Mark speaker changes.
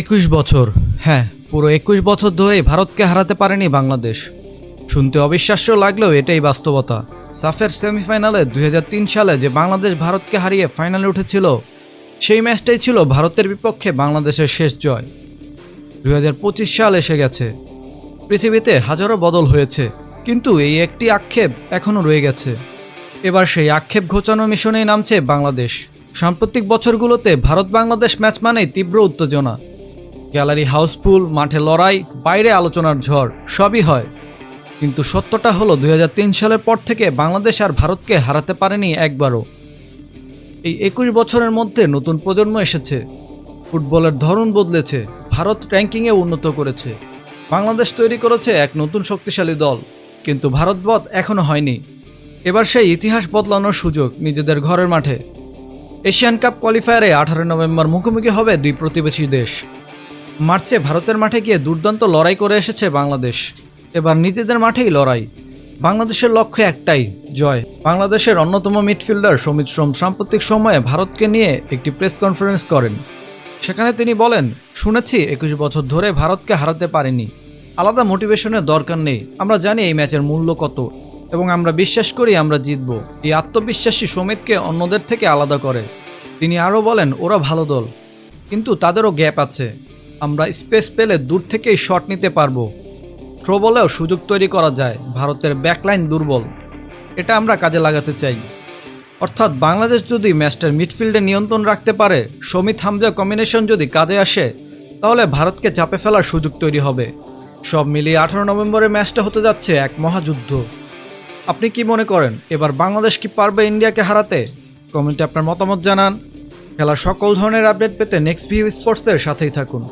Speaker 1: একুশ বছর। হ্যাঁ পুরো একুশ বছর ধরেই ভারতকে হারাতে পারেনি বাংলাদেশ। শুনতে অবিশ্বাস্য লাগলেও এটাই বাস্তবতা। সাফের সেমিফাইনালে দুই হাজার তিন সালে যে বাংলাদেশ ভারতকে হারিয়ে ফাইনালে উঠেছিল, সেই ম্যাচটাই ছিল ভারতের বিপক্ষে বাংলাদেশের শেষ জয়। দুই হাজার পঁচিশ সাল এসে গেছে। পৃথিবীতে হাজারো বদল হয়েছে, কিন্তু এই একটি আক্ষেপ এখনও রয়ে গেছে। এবার সেই আক্ষেপ ঘোচানো মিশনেই নামছে বাংলাদেশ। সাম্প্রতিক বছরগুলোতে ভারত বাংলাদেশ ম্যাচ মানেই তীব্র উত্তেজনা। গ্যালারি হাউসফুল, মাঠে লড়াই, বাইরে আলোচনার ঝড়, সবই হয়। কিন্তু সত্যটা হলো, দুই হাজার তিন সালের পর থেকে বাংলাদেশ আর ভারতকে হারাতে পারেনি একবারও। এই একুশ বছরের মধ্যে নতুন প্রজন্ম এসেছে। ফুটবলের ধরন বদলেছে, ভারত র্যাঙ্কিংয়ে উন্নত করেছে। বাংলাদেশ তৈরি করেছে এক নতুন শক্তিশালী দল, কিন্তু ভারতবধ এখনও হয়নি। এবার সেই ইতিহাস বদলানোর সুযোগ নিজেদের ঘরের মাঠে। এশিয়ান কাপ কোয়ালিফায়ারে আঠারো নভেম্বর মুখোমুখি হবে দুই প্রতিবেশী দেশ। মার্চে ভারতের মাঠে গিয়ে দুর্দান্ত লড়াই করে এসেছে বাংলাদেশ। এবার নিজেদের মাঠেই লড়াই। বাংলাদেশের লক্ষ্য একটাই, জয়। বাংলাদেশের অন্যতম মিডফিল্ডার সমিত শ্রম সাম্প্রতিক সময়ে ভারতকে নিয়ে একটি প্রেস কনফারেন্স করেন। সেখানে তিনি বলেন, শুনেছি একুশ বছর ধরে ভারতকে হারাতে পারিনি। আলাদা মোটিভেশনের দরকার নেই। আমরা জানি এই ম্যাচের মূল্য কত এবং আমরা বিশ্বাস করি আমরা জিতব। এই আত্মবিশ্বাসী সমিতকে অন্যদের থেকে আলাদা করে। তিনি আরও বলেন, ওরা ভালো দল, কিন্তু তাদেরও গ্যাপ আছে। আমরা স্পেস পেলে দূর থেকেই শট নিতে পারব। থ্রো বলেও সুযোগ তৈরি করা যায়, ভারতের ব্যাকলাইন দুর্বল। এটা আমরা কাজে লাগাতে চাই। অর্থাৎ বাংলাদেশ যদি ম্যাচটার মিডফিল্ডে নিয়ন্ত্রণ রাখতে পারে সমিত হামজা কম্বিনেশন যদি কাজে আসে, তাহলে ভারতকে চাপে ফেলার সুযোগ তৈরি হবে। সব মিলিয়ে আঠারো নভেম্বরের ম্যাচটা হতে যাচ্ছে এক মহাযুদ্ধ। আপনি কি মনে করেন, এবার বাংলাদেশ কি পারবে ইন্ডিয়াকে হারাতে? কমেন্টে আপনার মতামত জানান। খেলার সকল ধরনের আপডেট পেতে নেক্সট ভিউ স্পোর্টসের সাথেই থাকুন।